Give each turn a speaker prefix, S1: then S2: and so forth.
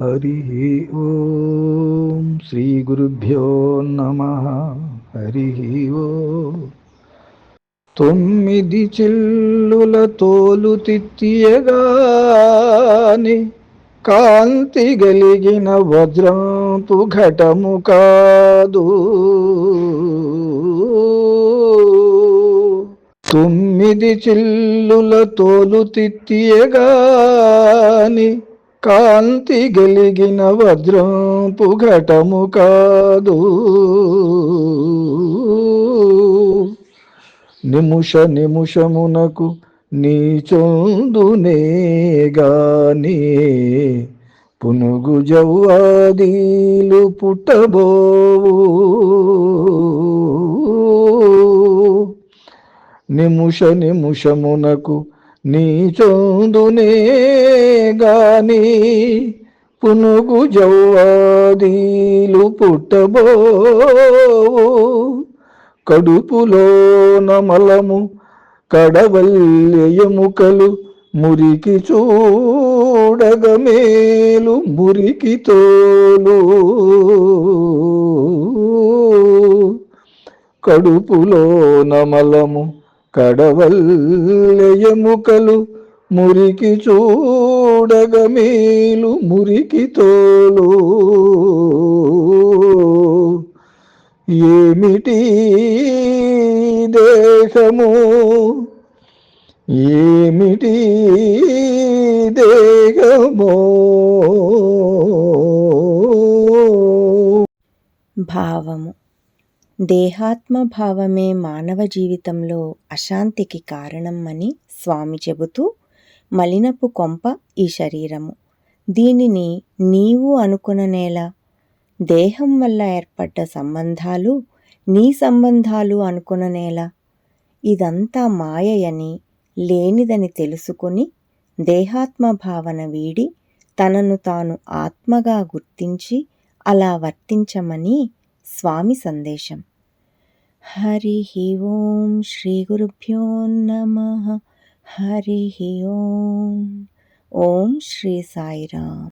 S1: హరి ఓం శ్రీ గురుభ్యో నమ. హరి ఓ. తొమ్మిది చిల్లుల తోలు తిత్తియగాని కాంతి గలిగిన వజ్రంపు ఘటము కాదు. తొమ్మిది చిల్లుల తోలు తిత్తియగాని కాంతి గెలిగిన వజ్రంపు ఘటము కాదు. నిముష నిముషమునకు నీచొందునే గాని పునుగు జవ్వాదీలు పుట్టబోవు. నిముష నిముషమునకు నీచొందునే గాని పునుగు జౌవాదీలు పుట్టబోవు. కడుపులో నమలము కడవల్యముకలు మురికి చూడగమేలు మురికి తోలు. కడుపులో నమలము కడవల్లయముకలు మురికి చూడగమేలు మురికి తోలు. ఏమిటి దేశము? ఏమిటి దేహమో?
S2: భావము దేహాత్మభావమే మానవ జీవితంలో అశాంతికి కారణం అని స్వామి చెబుతూ మలినపు కొంప ఈ శరీరము. దీనిని నీవు అనుకుననేలా దేహం వల్ల ఏర్పడ్డ సంబంధాలు నీ సంబంధాలు అనుకుననేలా ఇదంతా మాయయని లేనిదని తెలుసుకుని దేహాత్మ భావన వీడి తనను తాను ఆత్మగా గుర్తించి అలా వర్తించమని స్వామి సందేశం. హరి ఓం శ్రీ గురుభ్యో నమ హరి ఓం ఓం శ్రీ సాయిరామ్